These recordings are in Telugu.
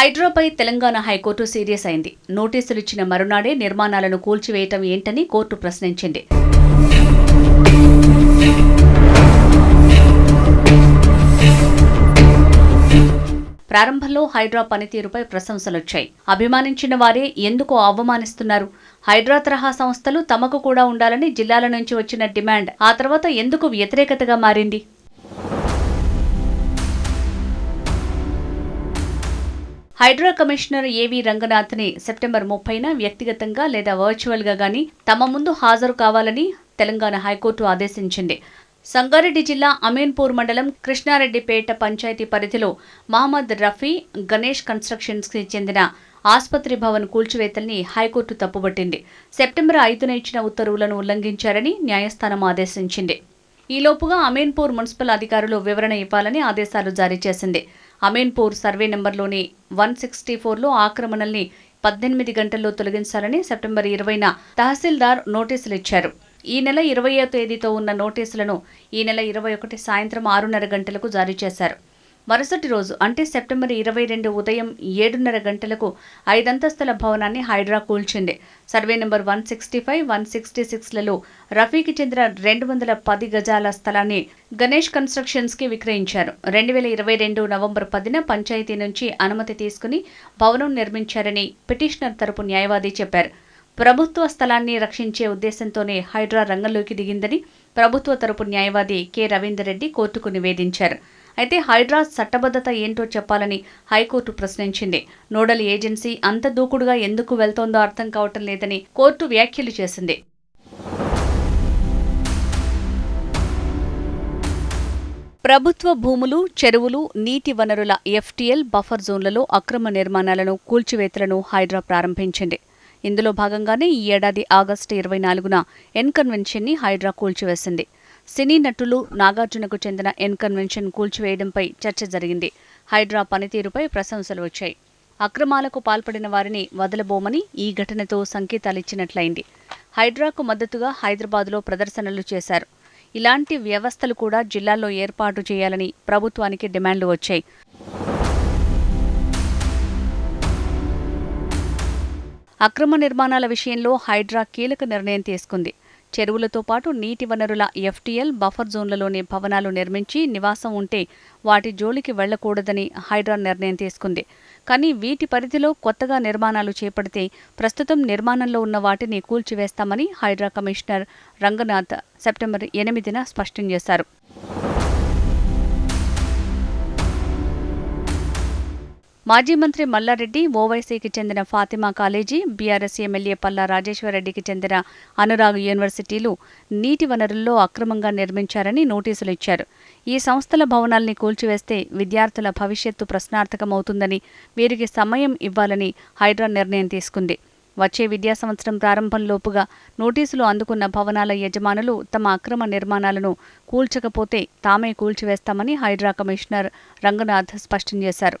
హైడ్రాపై తెలంగాణ హైకోర్టు సీరియస్ అయింది. నోటీసులు ఇచ్చిన మరునాడే నిర్మాణాలను కూల్చివేయటం ఏంటని కోర్టు ప్రశ్నించింది. ప్రారంభంలో హైడ్రా పనితీరుపై ప్రశంసలొచ్చాయి. అభిమానించిన వారే ఎందుకు అవమానిస్తున్నారు? హైడ్రా తరహా సంస్థలు తమకు కూడా ఉండాలని జిల్లాల నుంచి వచ్చిన డిమాండ్ ఆ తర్వాత ఎందుకు వ్యతిరేకతగా మారింది? హైడ్రా కమిషనర్ ఏవి రంగనాథ్ని సెప్టెంబర్ ముప్పైన వ్యక్తిగతంగా లేదా వర్చువల్గా గాని తమ ముందు హాజరు కావాలని తెలంగాణ హైకోర్టు ఆదేశించింది. సంగారెడ్డి జిల్లా అమీన్పూర్ మండలం కృష్ణారెడ్డిపేట పంచాయతీ పరిధిలో మహమ్మద్ రఫీ గణేష్ కన్స్ట్రక్షన్స్కి చెందిన ఆసుపత్రి భవన్ కూల్చివేతల్ని హైకోర్టు తప్పుబట్టింది. సెప్టెంబర్ ఐదున ఇచ్చిన ఉత్తర్వులను ఉల్లంఘించారని న్యాయస్థానం ఆదేశించింది. ఈలోపుగా అమీన్పూర్ మున్సిపల్ అధికారులు వివరణ ఇవ్వాలని ఆదేశాలు జారీ చేసింది. అమీన్పూర్ సర్వే నెంబర్లోని వన్ సిక్స్టీ ఫోర్లో ఆక్రమణల్ని పద్దెనిమిది గంటల్లో తొలగించాలని సెప్టెంబర్ ఇరవైన తహసీల్దార్ నోటీసులు ఇచ్చారు. ఈ నెల ఇరవయో తేదీతో ఉన్న నోటీసులను ఈ నెల ఇరవై ఒకటి సాయంత్రం ఆరున్నర గంటలకు జారీ చేశారు. మరుసటి రోజు అంటే సెప్టెంబర్ ఇరవై రెండు ఉదయం ఏడున్నర గంటలకు ఐదంతస్తుల భవనాన్ని HYDRAA కూల్చింది. Survey number one sixty five one sixty సిక్స్లలో రఫీకి చెందిన రెండు వందల పది గజాల స్థలాన్ని గణేష్ కన్స్ట్రక్షన్స్కి విక్రయించారు. రెండు వేల ఇరవై రెండు నవంబర్ పదిన పంచాయతీ నుంచి అనుమతి తీసుకుని భవనం నిర్మించారని పిటిషనర్ తరపు న్యాయవాది చెప్పారు. ప్రభుత్వ స్థలాన్ని రక్షించే ఉద్దేశంతోనే హైడ్రా రంగంలోకి దిగిందని ప్రభుత్వ తరపు న్యాయవాది కె రవీందర్ రెడ్డి కోర్టుకు నివేదించారు. అయితే హైడ్రా చట్టబద్ధత ఏంటో చెప్పాలని హైకోర్టు ప్రశ్నించింది. నోడల్ ఏజెన్సీ అంత దూకుడుగా ఎందుకు వెళ్తోందో అర్థం కావటం లేదని కోర్టు వ్యాఖ్యలు చేసింది. ప్రభుత్వ భూములు చెరువులు నీటి వనరుల ఎఫ్టీఎల్ బఫర్ జోన్లలో అక్రమ నిర్మాణాలను కూల్చివేతలను హైడ్రా ప్రారంభించింది. ఇందులో భాగంగానే ఈ ఏడాది ఆగస్టు ఇరవై నాలుగున ఎన్ కన్వెన్షన్ని హైడ్రా కూల్చివేసింది. సినీ నటులు నాగార్జునకు చెందిన ఎన్ కన్వెన్షన్ కూల్చివేయడంపై చర్చ జరిగింది. హైడ్రా పనితీరుపై ప్రశంసలు వచ్చాయి. అక్రమాలకు పాల్పడిన వారిని వదలబోమని ఈ ఘటనతో సంకేతాలిచ్చినట్లయింది. హైడ్రాకు మద్దతుగా హైదరాబాద్లో ప్రదర్శనలు చేశారు. ఇలాంటి వ్యవస్థలు కూడా జిల్లాల్లో ఏర్పాటు చేయాలని ప్రభుత్వానికి డిమాండ్లు వచ్చాయి. అక్రమ నిర్మాణాల విషయంలో హైడ్రా కీలక నిర్ణయం తీసుకుంది. చెరువులతో పాటు నీటి వనరుల ఎఫ్టీఎల్ బఫర్ జోన్లలోని భవనాలు నిర్మించి నివాసం ఉంటే వాటి జోలికి వెళ్ళకూడదని హైడ్రా నిర్ణయం తీసుకుంది. కానీ వీటి పరిధిలో కొత్తగా నిర్మాణాలు చేపడితే ప్రస్తుతం నిర్మాణంలో ఉన్న వాటిని కూల్చివేస్తామని హైడ్రా కమిషనర్ రంగనాథ్ సెప్టెంబర్ ఎనిమిదిన స్పష్టం చేశారు. మాజీ మంత్రి మల్లారెడ్డి ఓవైసీకి చెందిన Fatima college BRS MLA Palla రాజేశ్వరరెడ్డికి చెందిన అనురాగ్ యూనివర్సిటీలు నీటి వనరుల్లో అక్రమంగా నిర్మించారని నోటీసులు ఇచ్చారు. ఈ సంస్థల భవనాల్ని కూల్చివేస్తే విద్యార్థుల భవిష్యత్తు ప్రశ్నార్థకమవుతుందని వీరికి సమయం ఇవ్వాలని హైడ్రా నిర్ణయం తీసుకుంది. వచ్చే విద్యా సంవత్సరం ప్రారంభంలోపుగా నోటీసులు అందుకున్న భవనాల యజమానులు తమ అక్రమ నిర్మాణాలను కూల్చకపోతే తామే కూల్చివేస్తామని హైడ్రా కమిషనర్ రంగనాథ్ స్పష్టం చేశారు.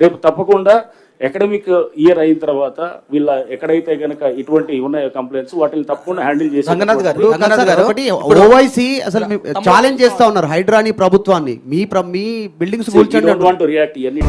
రేపు తప్పకుండా అకాడమిక్ ఇయర్ అయిన తర్వాత వీళ్ళ ఎక్కడైతే గనక ఇటువంటి ఉన్నాయో కంప్లైంట్స్ వాటిని తప్పకుండా హ్యాండిల్ చేసి రంగనాథ్ గారు రంగనాథ్ గారు ఒకటి ఓవైసీ అసలు ఛాలెంజ్ చేస్తా ఉన్నారు హైడ్రాని ప్రభుత్వాన్ని మీ ప్ర- మీ బిల్డింగ్స్. వాంట్ రియాక్ట్ ఇవన్నీ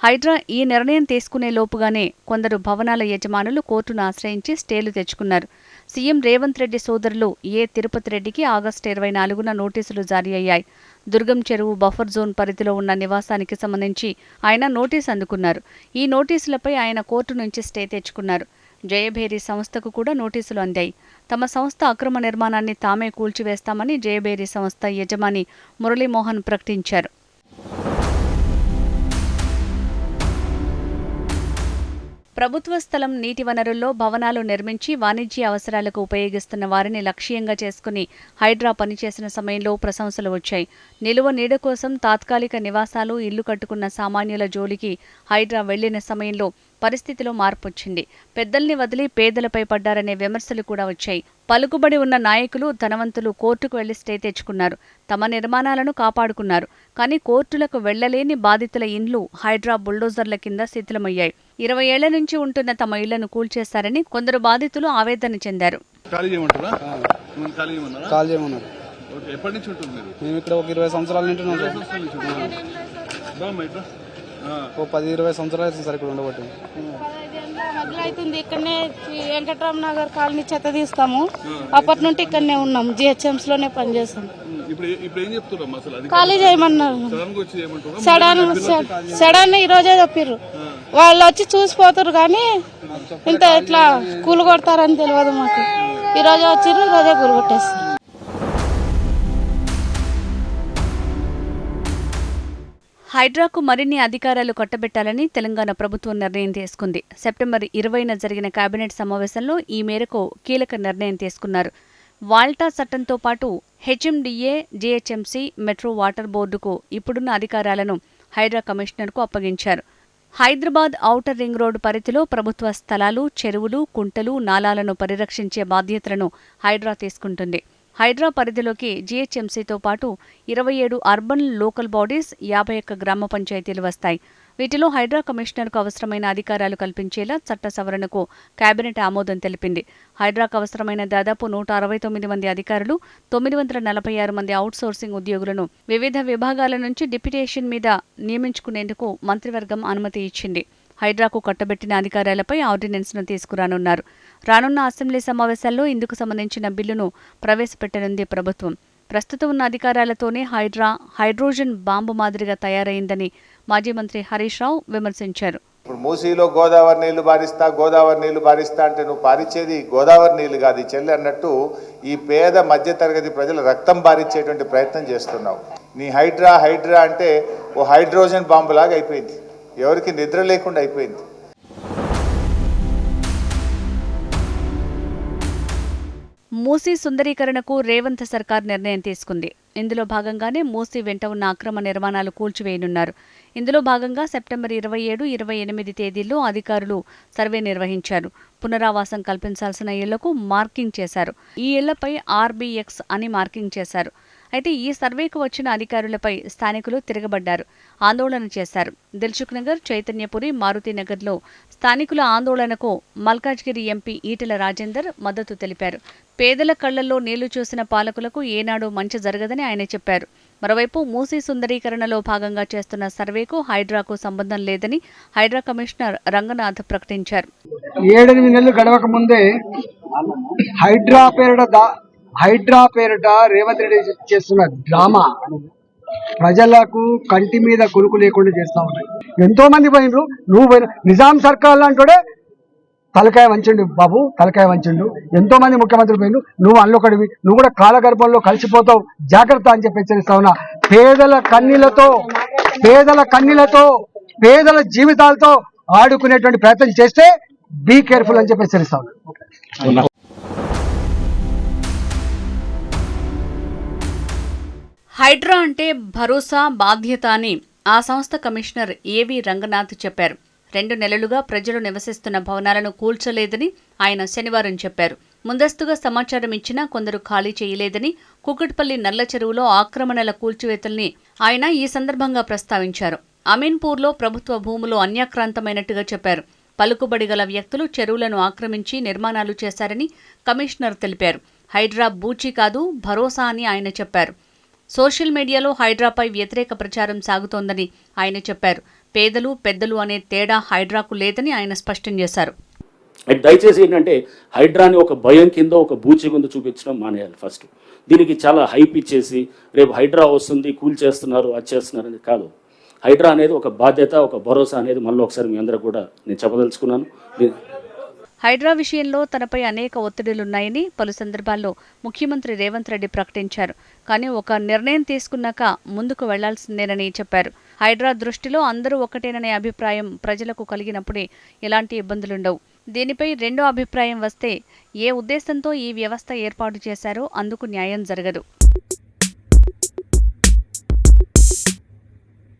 హైడ్రా ఈ నిర్ణయం తీసుకునే లోపుగానే కొందరు భవనాల యజమానులు కోర్టును ఆశ్రయించి స్టేలు తెచ్చుకున్నారు సీఎం రేవంత్ రెడ్డి సోదరులు ఏ తిరుపతి రెడ్డికి ఆగస్టు ఇరవై నాలుగున నోటీసులు జారీ అయ్యాయి. దుర్గం చెరువు బఫర్ జోన్ పరిధిలో ఉన్న నివాసానికి సంబంధించి ఆయన నోటీస్ అందుకున్నారు. ఈ నోటీసులపై ఆయన కోర్టు నుంచి స్టే తెచ్చుకున్నారు. జయభేరి సంస్థకు కూడా నోటీసులు అందాయి. తమ సంస్థ అక్రమ నిర్మాణాన్ని తామే కూల్చివేస్తామని జయభేరి సంస్థ యజమాని మురళీమోహన్ ప్రకటించారు. ప్రభుత్వ స్థలం నీటి వనరుల్లో భవనాలు నిర్మించి వాణిజ్య అవసరాలకు ఉపయోగిస్తున్న వారిని లక్ష్యంగా చేసుకుని హైడ్రా పనిచేసిన సమయంలో ప్రశంసలు వచ్చాయి. నిలువ నీడ కోసం తాత్కాలిక నివాసాలు ఇల్లు కట్టుకున్న సామాన్యుల జోలికి హైడ్రా వెళ్ళిన సమయంలో పరిస్థితిలో మార్పు వచ్చింది పెద్దల్ని వదిలి పేదలపై పడ్డారనే విమర్శలు కూడా వచ్చాయి. పలుకుబడి ఉన్న నాయకులు ధనవంతులు కోర్టుకు వెళ్ళి స్టే తెచ్చుకున్నారు. తమ నిర్మాణాలను కాపాడుకున్నారు. కానీ కోర్టులకు వెళ్ళలేని బాధితుల ఇండ్లు హైడ్రా బుల్డోజర్ల కింద శిథిలమయ్యాయి. ఇరవై ఏళ్ళ నుంచి ఉంటున్న తమ ఇళ్ళను కూల్చేశారని కొందరు బాధితులు ఆవేదన చెందారు. ఎప్పటి నుంచి ఉంటుంది మీరు? మేము ఇక్కడ ఒక ఇరవై సంవత్సరాల నుంచి ఒక పది ఇరవై సంవత్సరాలు అవుతుంది సార్ ఇక్కడ ఉండబట్టి అవుతుంది ఇక్కడనే వెంకట్రామ నగర్ కాలనీ చెత్త తీస్తాము. అప్పటి నుండి ఇక్కడనే ఉన్నాం. జిహెచ్ఎంస్లోనే పనిచేస్తాం ఖాళీ చేయమన్నారు. సడన్ సడన్ ఈ రోజే చెప్పిర్రు. వాళ్ళు వచ్చి చూసిపోతారు కానీ ఇంత ఇట్లా కూలు కొడతారని తెలియదు మాకు. ఈ రోజే వచ్చిర్రు ఈ రోజే కూలు కొట్టేస్తారు. హైడ్రాకు మరిన్ని అధికారాలు కట్టబెట్టాలని తెలంగాణ ప్రభుత్వం నిర్ణయం తీసుకుంది. సెప్టెంబర్ ఇరవైన జరిగిన కేబినెట్ సమావేశంలో ఈ మేరకు కీలక నిర్ణయం తీసుకున్నారు. వాల్టా చట్టంతో పాటు హెచ్ఎండిఏ జీహెచ్ఎంసీ మెట్రో వాటర్ బోర్డుకు ఇప్పుడున్న అధికారాలను హైడ్రా కమిషనర్కు అప్పగించారు. హైదరాబాద్ ఔటర్ రింగ్ రోడ్డు పరిధిలో ప్రభుత్వ స్థలాలు చెరువులు కుంటలు నాలాలను పరిరక్షించే బాధ్యతలను హైడ్రా తీసుకుంటుంది. హైడ్రా పరిధిలోకి జీహెచ్ఎంసీతో పాటు ఇరవై ఏడు అర్బన్ లోకల్ బాడీస్ యాభై ఒక్క గ్రామ పంచాయతీలు వస్తాయి. వీటిలో హైడ్రా కమిషనర్కు అవసరమైన అధికారాలు కల్పించేలా చట్ట సవరణకు కేబినెట్ ఆమోదం తెలిపింది. హైడ్రాకు అవసరమైన దాదాపు నూట అరవై తొమ్మిది మంది అధికారులు తొమ్మిది వందల నలభై ఆరు మంది అవుట్సోర్సింగ్ ఉద్యోగులను వివిధ విభాగాల నుంచి డిప్యుటేషన్ మీద నియమించుకునేందుకు మంత్రివర్గం అనుమతి ఇచ్చింది. హైడ్రాకు కట్టబెట్టిన అధికారాలపై ఆర్డినెన్స్ను తీసుకురానున్నారు. రానున్న అసెంబ్లీ సమావేశాల్లో ఇందుకు సంబంధించిన బిల్లును ప్రవేశపెట్టనుంది ప్రభుత్వం. ప్రస్తుతం ఉన్న అధికారాలతోనే హైడ్రా హైడ్రోజన్ బాంబు మాదిరిగా తయారైందని మాజీ మంత్రి హరీష్ రావు విమర్శించారు. ఇప్పుడు మూసీలో గోదావరి నీళ్ళు పారిస్తా గోదావరి నీళ్ళు పారిస్తా అంటే నువ్వు పారిచ్చేది గోదావరి నీళ్ళు కాదు చెల్లి అన్నట్టు ఈ పేద మధ్యతరగతి ప్రజల రక్తం పారిచ్చేటువంటి ప్రయత్నం చేస్తున్నావు. నీ హైడ్రా హైడ్రా అంటే ఓ హైడ్రోజన్ బాంబు లాగా అయిపోయింది. ఎవరికి నిద్ర లేకుండా అయిపోయింది. మూసీ సుందరీకరణకు రేవంత్ సర్కార్ నిర్ణయం తీసుకుంది. ఇందులో భాగంగానే మూసీ వెంట ఉన్న అక్రమ నిర్మాణాలు కూల్చివేయనున్నారు. ఇందులో భాగంగా సెప్టెంబర్ ఇరవై ఏడు ఇరవై ఎనిమిది తేదీల్లో అధికారులు సర్వే నిర్వహించారు. పునరావాసం కల్పించాల్సిన ఇళ్ళకు మార్కింగ్ చేశారు. ఈ ఇళ్ళపై ఆర్బీఎక్స్ అని మార్కింగ్ చేశారు. అయితే ఈ సర్వేకు వచ్చిన అధికారులపై స్థానికులు తిరగబడ్డారు. ఆందోళన చేశారు. దిల్సుఖ్ నగర్ చైతన్యపురి మారుతినగర్లో స్థానికుల ఆందోళనకు మల్కాజ్గిరి ఎంపీ ఈటెల రాజేందర్ మద్దతు తెలిపారు. పేదల కళ్ళల్లో నీళ్ళు చూసిన పాలకులకు ఏనాడు మంచి జరగదని ఆయన చెప్పారు. మరోవైపు మూసీ సుందరీకరణలో భాగంగా చేస్తున్న సర్వేకు హైడ్రాకు సంబంధం లేదని హైడ్రా కమిషనర్ రంగనాథ్ ప్రకటించారు. ఏడెనిమిది నెలలు గడవక ముందే హైడ్రా పేరిట హైడ్రా పేరిట రేవంత్ రెడ్డి చేస్తున్న డ్రామా. ప్రజలకు కంటి మీద కొనుకు లేకుండా చేస్తా ఉన్నాయి. ఎంతో మంది పోయినరు. నువ్వు పోయిన నిజాం సర్కార్ లాంటోడే తలకాయ వంచండు బాబు తలకాయ వంచండు. ఎంతో మంది ముఖ్యమంత్రులు పోయినరు. నువ్వు అల్లొకడివి నువ్వు కూడా కాలగర్భంలో కలిసిపోతావు. జాగ్రత్త అని చెప్పి హెచ్చరిస్తా ఉన్నా. పేదల కన్నీళ్ళతో పేదల కన్నీళ్ళతో పేదల జీవితాలతో ఆడుకునేటువంటి ప్రయత్నం చేస్తే బీ కేర్ఫుల్ అని చెప్పి హెచ్చరిస్తా ఉన్నా. హైడ్రా అంటే భరోసా బాధ్యత అని ఆ సంస్థ కమిషనర్ ఏవి రంగనాథ్ చెప్పారు. రెండు నెలలుగా ప్రజలు నివసిస్తున్న భవనాలను కూల్చలేదని ఆయన శనివారం చెప్పారు. ముందస్తుగా సమాచారం ఇచ్చినా కొందరు ఖాళీ చేయలేదని కుకట్పల్లి నల్ల చెరువులో ఆక్రమణల కూల్చివేతల్ని ఆయన ఈ సందర్భంగా ప్రస్తావించారు. అమీన్పూర్లో ప్రభుత్వ భూములు అన్యాక్రాంతమైనట్టుగా చెప్పారు. పలుకుబడి గల వ్యక్తులు చెరువులను ఆక్రమించి నిర్మాణాలు చేశారని కమిషనర్ తెలిపారు. హైడ్రా బూచి కాదు భరోసా అని ఆయన చెప్పారు. సోషల్ మీడియాలో హైడ్రాపై వ్యతిరేక ప్రచారం సాగుతోందని ఆయన చెప్పారు. పేదలు పెద్దలు అనే తేడా హైడ్రాకు లేదని ఆయన స్పష్టం చేశారు. దయచేసి ఏంటంటే హైడ్రాని ఒక భయం కింద ఒక బూచి కింద చూపించడం మానేయాలి ఫస్ట్. దీనికి చాలా హైప్ ఇచ్చేసి రేపు హైడ్రా వస్తుంది కూల్ చేస్తున్నారు అది చేస్తున్నారు అనేది కాదు. హైడ్రా అనేది ఒక బాధ్యత ఒక భరోసా అనేది మళ్ళీ ఒకసారి మీ అందరూ కూడా నేను చెప్పదలుచుకున్నాను. హైడ్రా విషయంలో తనపై అనేక ఒత్తిడులున్నాయని పలు సందర్భాల్లో ముఖ్యమంత్రి రేవంత్ రెడ్డి ప్రకటించారు. కానీ ఒక నిర్ణయం తీసుకున్నాక ముందుకు వెళ్ళాల్సిందేనని చెప్పారు. హైడ్రా దృష్టిలో అందరూ ఒకటేననే అభిప్రాయం ప్రజలకు కలిగినప్పుడే ఎలాంటి ఇబ్బందులుండవు. దీనిపై రెండో అభిప్రాయం వస్తే ఏ ఉద్దేశంతో ఈ వ్యవస్థ ఏర్పాటు చేశారో అందుకు న్యాయం జరగదు.